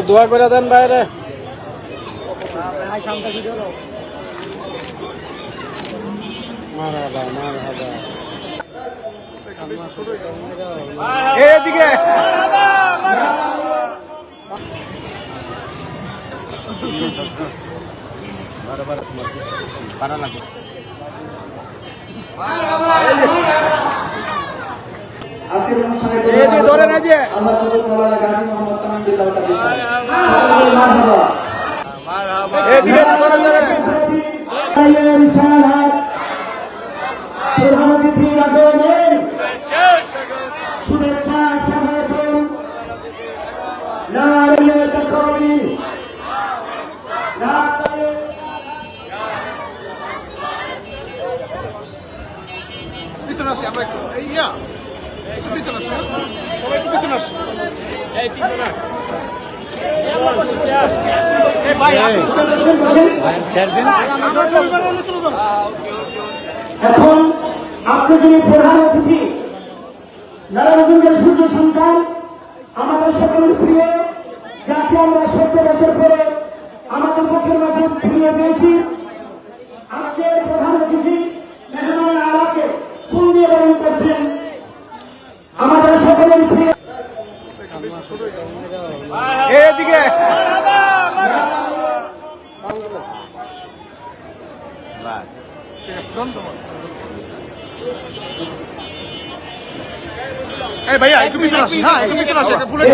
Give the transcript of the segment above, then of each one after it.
একটু দোয়া করে দেন বাইরে। এদিকে। আজকের অনুষ্ঠানে এই যে। ধরেন যে। শুভেচ্ছা স্বাগতম। আমরা একটু ইয়া। এখন আপনি যিনি প্রধান অতিথি নারায়ণগঞ্জের সূর্য সন্তান আমাদের সকলের প্রিয় যাকে আমরা সত্য বছর পরে আমাদের পক্ষের মাঝে ফিরিয়ে দিয়েছি আজকের প্রধান অতিথি মেহমান আলাকে ফুল দিয়ে বরণ করছেন আমাদের সকলের প্রিয় এদিকে। এই ভাইয়া একটু পিছনে আসি হ্যাঁ একটু পিছনে আসি একটা ফুলের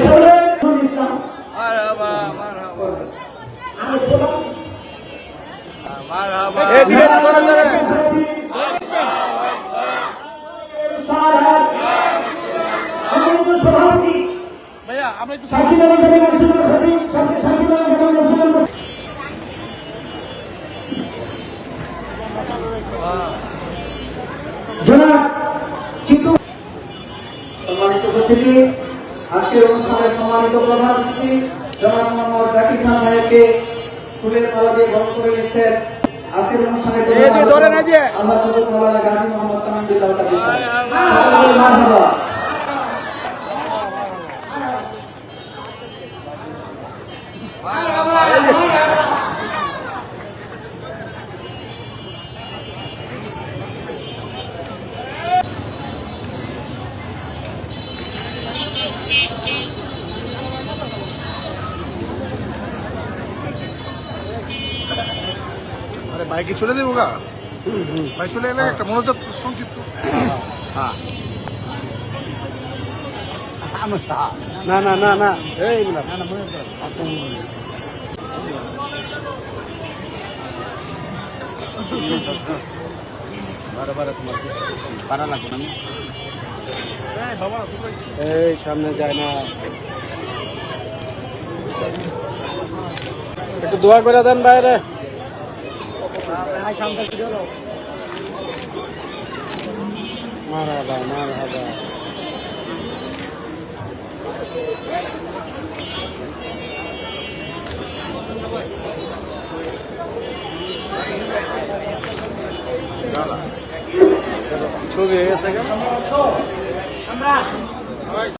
এদিকে। সভাপতি ভাইয়া আমরা একটু সম্মানিত উপস্থিতি আজকের অনুষ্ঠানের সম্মানিত প্রধান অতিথি জনাব মোহাম্মদ জাকির খান সাহেবকে ফুলের মালা দিয়ে বরণ করে নিচ্ছেন আজকের অনুষ্ঠানে। আল্লাহ মোহাম্মদ তামিম বাইকে চলে দেবো গা। ভাই চলে এলে একটা মনোজাত সংক্ষিপ্ত। না না না না। এই এই সামনে যায় না। একটু দোয়া করে দেন বাইরে। মারহাবা মারহাবা ছবি হয়ে গেছে কেন